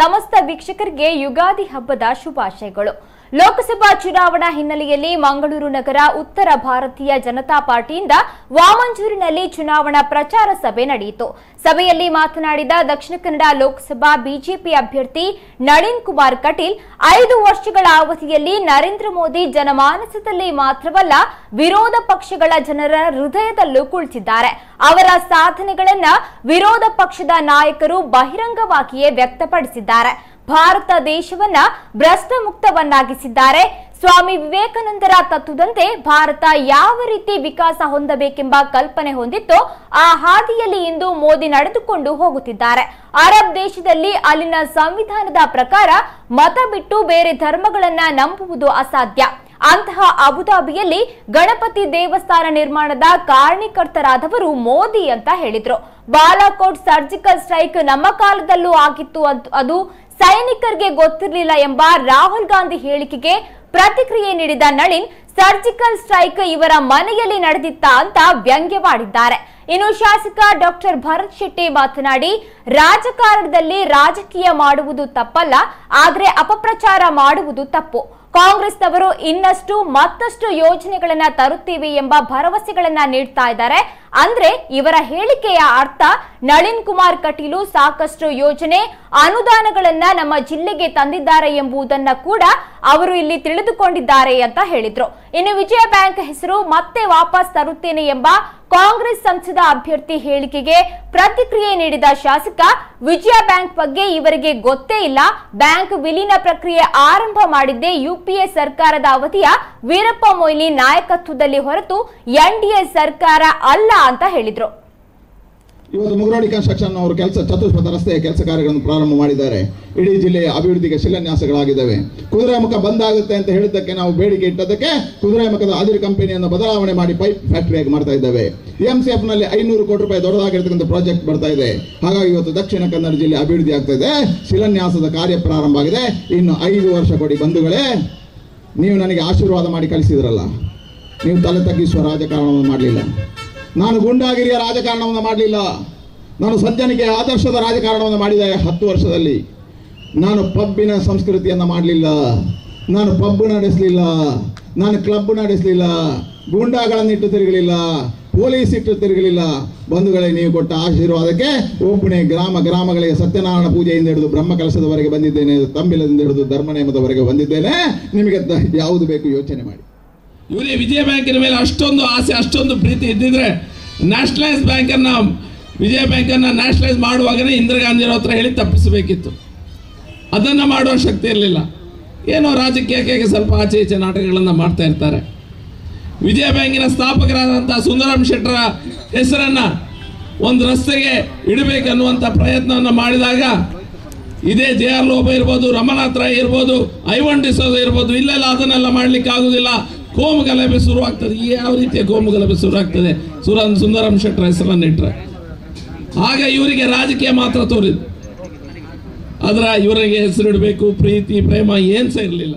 ಸಮಸ್ತ ವೀಕ್ಷಕರಿಗೆ ಯುಗಾದಿ ಹಬ್ಬದ ಶುಭಾಶಯಗಳು. ಲೋಕಸಭಾ ಚುನಾವಣಾ ಹಿನ್ನೆಲೆಯಲ್ಲಿ ಮಂಗಳೂರು ನಗರ ಉತ್ತರ ಭಾರತೀಯ ಜನತಾ ಪಾರ್ಟಿಯಿಂದ ವಾಮಂಜೂರಿನಲ್ಲಿ ಚುನಾವಣಾ ಪ್ರಚಾರ ಸಭೆ ನಡೆಯಿತು. ಸಭೆಯಲ್ಲಿ ಮಾತನಾಡಿದ ದಕ್ಷಿಣ ಕನ್ನಡ ಲೋಕಸಭಾ ಬಿಜೆಪಿ ಅಭ್ಯರ್ಥಿ ನಳಿನ್ ಕುಮಾರ್ ಕಟೀಲ್, ಐದು ವರ್ಷಗಳ ಅವಧಿಯಲ್ಲಿ ನರೇಂದ್ರ ಮೋದಿ ಜನಮಾನಸದಲ್ಲಿ ಮಾತ್ರವಲ್ಲ, ವಿರೋಧ ಪಕ್ಷಗಳ ಜನರ ಹೃದಯದಲ್ಲೂ ಕುಳಿತಿದ್ದಾರೆ. ಅವರ ಸಾಧನೆಗಳನ್ನ ವಿರೋಧ ಪಕ್ಷದ ನಾಯಕರು ಬಹಿರಂಗವಾಗಿಯೇ ವ್ಯಕ್ತಪಡಿಸಿದ್ದಾರೆ. ಭಾರತ ದೇಶವನ್ನ ಭ್ರಷ್ಟ ಮುಕ್ತವನ್ನಾಗಿಸಿದ್ದಾರೆ ಸ್ವಾಮಿ ವಿವೇಕಾನಂದರ ತತ್ವದಂತೆ ಭಾರತ ಯಾವ ರೀತಿ ವಿಕಾಸ ಹೊಂದಬೇಕೆಂಬ ಕಲ್ಪನೆ ಹೊಂದಿತ್ತು ಆ ಹಾದಿಯಲ್ಲಿ ಇಂದು ಮೋದಿ ನಡೆದುಕೊಂಡು ಹೋಗುತ್ತಿದ್ದಾರೆ. ಅರಬ್ ದೇಶದಲ್ಲಿ ಅಲ್ಲಿನ ಸಂವಿಧಾನದ ಪ್ರಕಾರ ಮತ ಬಿಟ್ಟು ಬೇರೆ ಧರ್ಮಗಳನ್ನ ನಂಬುವುದು ಅಸಾಧ್ಯ. ಅಂತಹ ಅಬುದಾಬಿಯಲ್ಲಿ ಗಣಪತಿ ದೇವಸ್ಥಾನ ನಿರ್ಮಾಣದ ಕಾರಣಕರ್ತರಾದವರು ಮೋದಿ ಅಂತ ಹೇಳಿದ್ರು. ಬಾಲಾಕೋಟ್ ಸರ್ಜಿಕಲ್ ಸ್ಟ್ರೈಕ್ ನಮ್ಮ ಕಾಲದಲ್ಲೂ ಆಗಿತ್ತು ಅಂತ ಅದು ಸೈನಿಕರಿಗೆ ಗೊತ್ತಿರಲಿಲ್ಲ ಎಂಬ ರಾಹುಲ್ ಗಾಂಧಿ ಹೇಳಿಕೆಗೆ ಪ್ರತಿಕ್ರಿಯೆ ನೀಡಿದ ನಳಿನ್, ಸರ್ಜಿಕಲ್ ಸ್ಟ್ರೈಕ್ ಇವರ ಮನೆಯಲ್ಲಿ ನಡೆದಿತ್ತ ಅಂತ ವ್ಯಂಗ್ಯವಾಡಿದ್ದಾರೆ. ಇನ್ನು ಶಾಸಕ ಡಾಕ್ಟರ್ ಭರತ್ ಶೆಟ್ಟಿ ಮಾತನಾಡಿ, ರಾಜಕಾರಣದಲ್ಲಿ ರಾಜಕೀಯ ಮಾಡುವುದು ತಪ್ಪಲ್ಲ, ಆದರೆ ಅಪಪ್ರಚಾರ ಮಾಡುವುದು ತಪ್ಪು. ಕಾಂಗ್ರೆಸ್ನವರು ಇನ್ನಷ್ಟು ಮತ್ತಷ್ಟು ಯೋಜನೆಗಳನ್ನ ತರುತ್ತೀವಿ ಎಂಬ ಭರವಸೆಗಳನ್ನ ನೀಡ್ತಾ ಇದ್ದಾರೆ. ಅಂದ್ರೆ ಇವರ ಹೇಳಿಕೆಯ ಅರ್ಥ ನಳಿನ್ ಕುಮಾರ್ ಕಟೀಲು ಸಾಕಷ್ಟು ಯೋಜನೆ, ಅನುದಾನಗಳನ್ನ ನಮ್ಮ ಜಿಲ್ಲೆಗೆ ತಂದಿದ್ದಾರೆ ಎಂಬುದನ್ನ ಕೂಡ ಅವರು ಇಲ್ಲಿ ತಿಳಿದುಕೊಂಡಿದ್ದಾರೆ ಅಂತ ಹೇಳಿದ್ರು. ಇನ್ನು ವಿಜಯ ಬ್ಯಾಂಕ್ ಹೆಸರು ಮತ್ತೆ ವಾಪಸ್ ತರುತ್ತೇನೆ ಎಂಬ ಕಾಂಗ್ರೆಸ್ ಸಂಸದ ಅಭ್ಯರ್ಥಿ ಹೇಳಿಕೆಗೆ ಪ್ರತಿಕ್ರಿಯೆ ನೀಡಿದ ಶಾಸಕ, ವಿಜಯ ಬ್ಯಾಂಕ್ ಬಗ್ಗೆ ಇವರಿಗೆ ಗೊತ್ತೇ ಇಲ್ಲ. ಬ್ಯಾಂಕ್ ವಿಲೀನ ಪ್ರಕ್ರಿಯೆ ಆರಂಭ ಮಾಡಿದ್ದೇ ಯುಪಿಎ ಸರ್ಕಾರದ ಅವಧಿಯ ವೀರಪ್ಪ ಮೊಯ್ಲಿ ನಾಯಕತ್ವದಲ್ಲಿ ಹೊರತು ಎನ್ಡಿಎ ಸರ್ಕಾರ ಅಲ್ಲ ಅಂತ ಹೇಳಿದ್ರು. ಇವತ್ತು ಮುಗರಾಡಿ ಕನ್ಸ್ಟ್ರಕ್ಷನ್ ಅವರು ಕೆಲಸ ಚತುಷ್ಪಥ ರಸ್ತೆಯ ಕೆಲಸ ಕಾರ್ಯಗಳನ್ನು ಪ್ರಾರಂಭ ಮಾಡಿದ್ದಾರೆ. ಇಡೀ ಜಿಲ್ಲೆಯ ಅಭಿವೃದ್ಧಿಗೆ ಶಿಲಾನ್ಯಾಸಗಳಾಗಿದ್ದಾವೆ. ಕುದುರೆಮುಖ ಬಂದಾಗುತ್ತೆ ಅಂತ ಹೇಳಿದ್ದಕ್ಕೆ ನಾವು ಬೇಡಿಕೆ ಇಟ್ಟದಕ್ಕೆ ಕುದುರೆಮುಖದ ಅದಿರು ಕಂಪನಿಯನ್ನು ಬದಲಾವಣೆ ಮಾಡಿ ಪೈಪ್ ಫ್ಯಾಕ್ಟರಿಯಾಗಿ ಮಾಡ್ತಾ ಇದ್ದಾವೆ. ಎಫ್ನಲ್ಲಿ ಐನೂರು ಕೋಟಿ ರೂಪಾಯಿ ದೊಡ್ಡದಾಗಿರ್ತಕ್ಕಂಥ ಪ್ರಾಜೆಕ್ಟ್ ಬರ್ತಾ ಇದೆ. ಹಾಗಾಗಿ ಇವತ್ತು ದಕ್ಷಿಣ ಕನ್ನಡ ಜಿಲ್ಲೆ ಅಭಿವೃದ್ಧಿ ಆಗ್ತಾ ಇದೆ. ಶಿಲಾನ್ಯಾಸದ ಕಾರ್ಯ ಪ್ರಾರಂಭ ಆಗಿದೆ. ಇನ್ನು ಐದು ವರ್ಷ ಕೊಡಿ ಬಂಧುಗಳೇ. ನೀವು ನನಗೆ ಆಶೀರ್ವಾದ ಮಾಡಿ ಕಳಿಸಿದ್ರಲ್ಲ. ನೀವು ತಲೆ ತಗ್ಗಿಸುವ ರಾಜಕಾರಣವನ್ನು ಮಾಡಲಿಲ್ಲ. ನಾನು ಗುಂಡಾಗಿರಿಯ ರಾಜಕಾರಣವನ್ನು ಮಾಡಲಿಲ್ಲ. ನಾನು ಸಜ್ಜನಿಕೆ ಆದರ್ಶದ ರಾಜಕಾರಣವನ್ನು ಮಾಡಿದೆ ಹತ್ತು ವರ್ಷದಲ್ಲಿ. ನಾನು ಪಬ್ಬಿನ ಸಂಸ್ಕೃತಿಯನ್ನು ಮಾಡಲಿಲ್ಲ. ನಾನು ಪಬ್ ನಡೆಸಲಿಲ್ಲ. ನಾನು ಕ್ಲಬ್ ನಡೆಸಲಿಲ್ಲ. ಗೂಂಡಾಗಳನ್ನಿಟ್ಟು ತಿರುಗಲಿಲ್ಲ. ಪೊಲೀಸ್ ಇಟ್ಟು ತಿರುಗಲಿಲ್ಲ. ಬಂಧುಗಳೇ, ನೀವು ಕೊಟ್ಟ ಆಶೀರ್ವಾದಕ್ಕೆ ಒಬ್ಬನೇ ಗ್ರಾಮ ಗ್ರಾಮಗಳಿಗೆ ಸತ್ಯನಾರಾಯಣ ಪೂಜೆಯಿಂದ ಹಿಡಿದು ಬ್ರಹ್ಮ ಕೆಲಸದವರೆಗೆ ಬಂದಿದ್ದೇನೆ, ತಂಬಿಲದಿಂದ ಹಿಡಿದು ಧರ್ಮ ನೇಮದವರೆಗೆ ಬಂದಿದ್ದೇನೆ. ನಿಮಗೆ ಯಾವುದು ಬೇಕು ಯೋಚನೆ ಮಾಡಿ. ಇವರಿಗೆ ವಿಜಯ ಬ್ಯಾಂಕಿನ ಮೇಲೆ ಅಷ್ಟೊಂದು ಆಸೆ, ಅಷ್ಟೊಂದು ಪ್ರೀತಿ ಇದ್ದಿದ್ರೆ ನ್ಯಾಷನಲೈಸ್ ಬ್ಯಾಂಕನ್ನು, ವಿಜಯ ಬ್ಯಾಂಕನ್ನು ನ್ಯಾಷನಲೈಸ್ ಮಾಡುವಾಗನೇ ಇಂದಿರಾ ಗಾಂಧಿಯವ್ರ ಹತ್ರ ಹೇಳಿ ತಪ್ಪಿಸಬೇಕಿತ್ತು. ಅದನ್ನು ಮಾಡುವ ಶಕ್ತಿ ಇರಲಿಲ್ಲ. ಏನೋ ರಾಜಕೀಯಕ್ಕೆ ಸ್ವಲ್ಪ ಆಚೆ ಈಚೆ ನಾಟಕಗಳನ್ನು ಮಾಡ್ತಾ ಇರ್ತಾರೆ. ವಿಜಯ ಬ್ಯಾಂಕಿನ ಸ್ಥಾಪಕರಾದಂಥ ಸುಂದರಾಮ್ ಶೆಟ್ಟರ ಹೆಸರನ್ನು ಒಂದು ರಸ್ತೆಗೆ ಇಡಬೇಕನ್ನುವಂಥ ಪ್ರಯತ್ನವನ್ನು ಮಾಡಿದಾಗ ಇದೇ ಜೆ ಆರ್ ಲೋಬ ಇರ್ಬೋದು ರಮನಾಥ್ ರಾಯ್ ಇರ್ಬೋದು ಐವನ್ ಡಿಸೋದ ಇರ್ಬೋದು, ಇಲ್ಲೆಲ್ಲ ಅದನ್ನೆಲ್ಲ ಮಾಡ್ಲಿಕ್ಕೆ ಆಗುದಿಲ್ಲ ಕೋಮು ಗಲಭೆ ಶುರುವಾಗ್ತದೆ ಯಾವ ರೀತಿಯ ಕೋಮು ಗಲಭೆ ಶುರುವಾಗ್ತದೆ ಸುರನ್ ಸುಂದರಂ ಶೆಟ್ಟರ ಹೆಸರನ್ನು ಇಟ್ಟರೆ ಆಗ ಇವರಿಗೆ ರಾಜಕೀಯ ಮಾತ್ರ ತೋರಿದ್ದು. ಅದರ ಇವರಿಗೆ ಹೆಸರಿಡಬೇಕು ಪ್ರೀತಿ, ಪ್ರೇಮ ಏನು ಸಹ ಇರಲಿಲ್ಲ.